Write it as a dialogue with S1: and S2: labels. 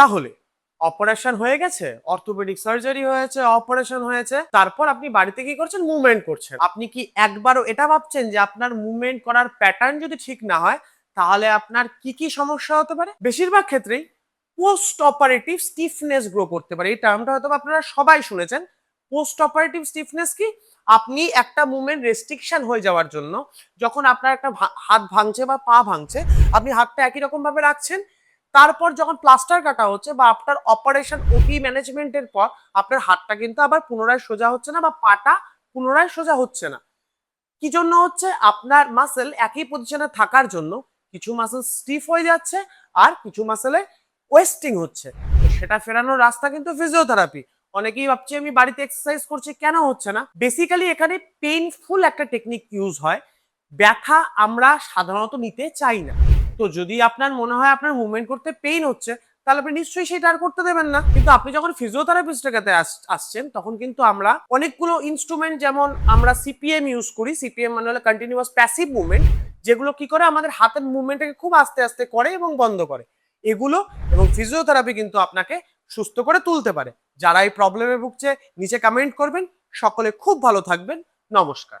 S1: তাহলে অপারেশন হয়ে গেছে, অর্থোপেডিক সার্জারি হয়েছে, অপারেশন হয়েছে, তারপর আপনি বাড়িতে কি করছেন? মুভমেন্ট করছেন। আপনি কি একবারও এটা ভাবছেন যে আপনার মুভমেন্ট করার প্যাটার্ন যদি ঠিক না হয়, তাহলে আপনার কি কি সমস্যা হতে পারে? বেশিরভাগ ক্ষেত্রেই পোস্ট অপারেটিভ স্টিফনেস গ্রো করতে পারে। এই টার্মটা হয়তো আপনারা সবাই শুনেছেন। পোস্ট অপারেটিভ স্টিফনেস কি? আপনি একটা মুভমেন্ট রেস্ট্রিকশন হয়ে যাওয়ার জন্য যখন আপনার একটা হাত ভাঙছে বা পা ভাঙছে, আপনি হাতটা একই রকম ভাবে রাখছেন তারপর যখন প্লাস্টার কাটা হচ্ছে বা আপনার অপারেশন ওটি ম্যানেজমেন্টের পর আপনার হাতটা কিন্তু আবার পুনরায় সোজা হচ্ছে না বা পাটা পুনরায় সোজা হচ্ছে না। কি জন্য হচ্ছে? আপনার মাসেল একই পজিশনে থাকার জন্য কিছু মাসেল স্টিফ হয়ে যাচ্ছে আর কিছু মাসেলে ওয়েস্টিং হচ্ছে। সেটা ফেরানোর রাস্তা কিন্তু ফিজিওথেরাপি অনেকেই ভাবছি, আমি বাড়িতে এক্সারসাইজ করছি, কেন হচ্ছে না? বেসিক্যালি এখানে পেইনফুল একটা টেকনিক ইউজ হয়। ব্যথা আমরা সাধারণত নিতে চাই না। তো যদি আপনার মনে হয় আপনার মুভমেন্ট করতে পেইন হচ্ছে, তাহলে আপনি নিশ্চয়ই সেটা আর করতে দেবেন না। কিন্তু আপনি যখন ফিজিওথেরাপিস্টের কাছে আসছেন, তখন কিন্তু আমরা অনেকগুলো ইনস্ট্রুমেন্ট যেমন আমরা সিপিএম ইউজ করি সিপিএম মানে হলো কন্টিনিউয়াস প্যাসিভ মুভমেন্ট যেগুলো কি করে আমাদের হাতের মুভমেন্টটাকে খুব আস্তে আস্তে করে এবং বন্ধ করে। এগুলো এবং ফিজিওথেরাপি কিন্তু আপনাকে সুস্থ করে তুলতে পারে। যারা এই প্রবলেমে ভুগছে, নিচে কমেন্ট করবেন। সকলে খুব ভালো থাকবেন। নমস্কার।